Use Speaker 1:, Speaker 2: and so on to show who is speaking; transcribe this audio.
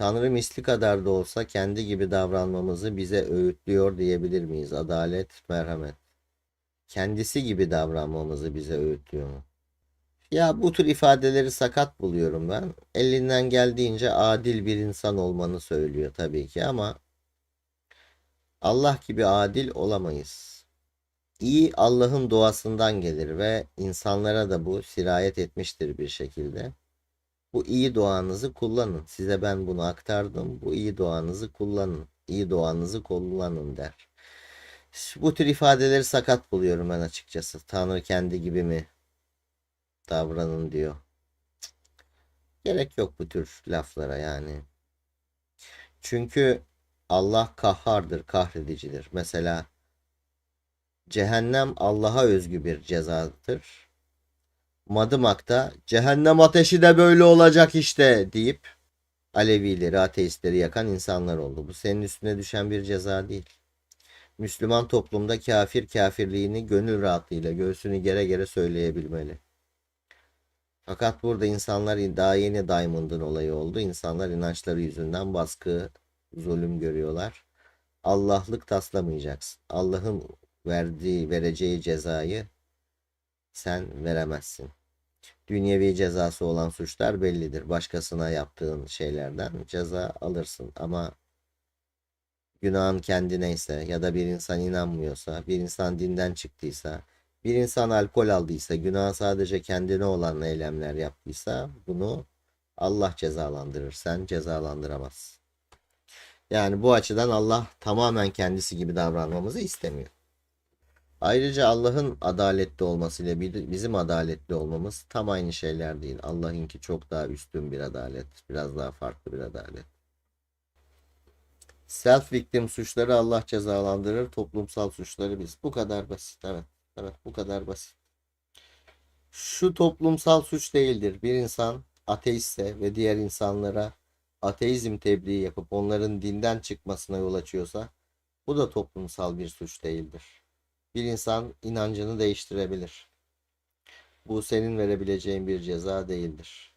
Speaker 1: Tanrı misli kadar da olsa kendi gibi davranmamızı bize öğütlüyor diyebilir miyiz? Adalet, merhamet. Kendisi gibi davranmamızı bize öğütlüyor mu? Ya bu tür ifadeleri sakat buluyorum ben. Elinden geldiğince adil bir insan olmanı söylüyor tabii ki ama Allah gibi adil olamayız. İyi Allah'ın doğasından gelir ve insanlara da bu sirayet etmiştir bir şekilde. Bu iyi doğanızı kullanın. Size ben bunu aktardım. Bu iyi doğanızı kullanın. İyi doğanızı kullanın der. Bu tür ifadeleri sakat buluyorum ben açıkçası. Tanrı kendi gibi mi davranın diyor. Gerek yok bu tür laflara yani. Çünkü Allah kahhardır, kahredicidir. Mesela cehennem Allah'a özgü bir cezadır. Madımak'ta cehennem ateşi de böyle olacak işte deyip Alevileri, ateistleri yakan insanlar oldu. Bu senin üstüne düşen bir ceza değil. Müslüman toplumda kafir kafirliğini gönül rahatlığıyla göğsünü gere gere söyleyebilmeli. Fakat burada insanlar daha yeni Diamond'ın olayı oldu. İnsanlar inançları yüzünden baskı, zulüm görüyorlar. Allah'lık taslamayacaksın. Allah'ın verdiği, vereceği cezayı sen veremezsin. Dünyevi cezası olan suçlar bellidir. Başkasına yaptığın şeylerden ceza alırsın. Ama günahın kendineyse ya da bir insan inanmıyorsa, bir insan dinden çıktıysa, bir insan alkol aldıysa, günah sadece kendine olan eylemler yaptıysa bunu Allah cezalandırır. Sen cezalandıramazsın. Yani bu açıdan Allah tamamen kendisi gibi davranmamızı istemiyor. Ayrıca Allah'ın adaletli olmasıyla bizim adaletli olmamız tam aynı şeyler değil. Allah'ınki çok daha üstün bir adalet, biraz daha farklı bir adalet. Self victim suçları Allah cezalandırır, toplumsal suçları biz. Bu kadar basit. Evet. Evet, bu kadar basit. Şu toplumsal suç değildir. Bir insan ateistse ve diğer insanlara ateizm tebliği yapıp onların dinden çıkmasına yol açıyorsa bu da toplumsal bir suç değildir. Bir insan inancını değiştirebilir. Bu senin verebileceğin bir ceza değildir.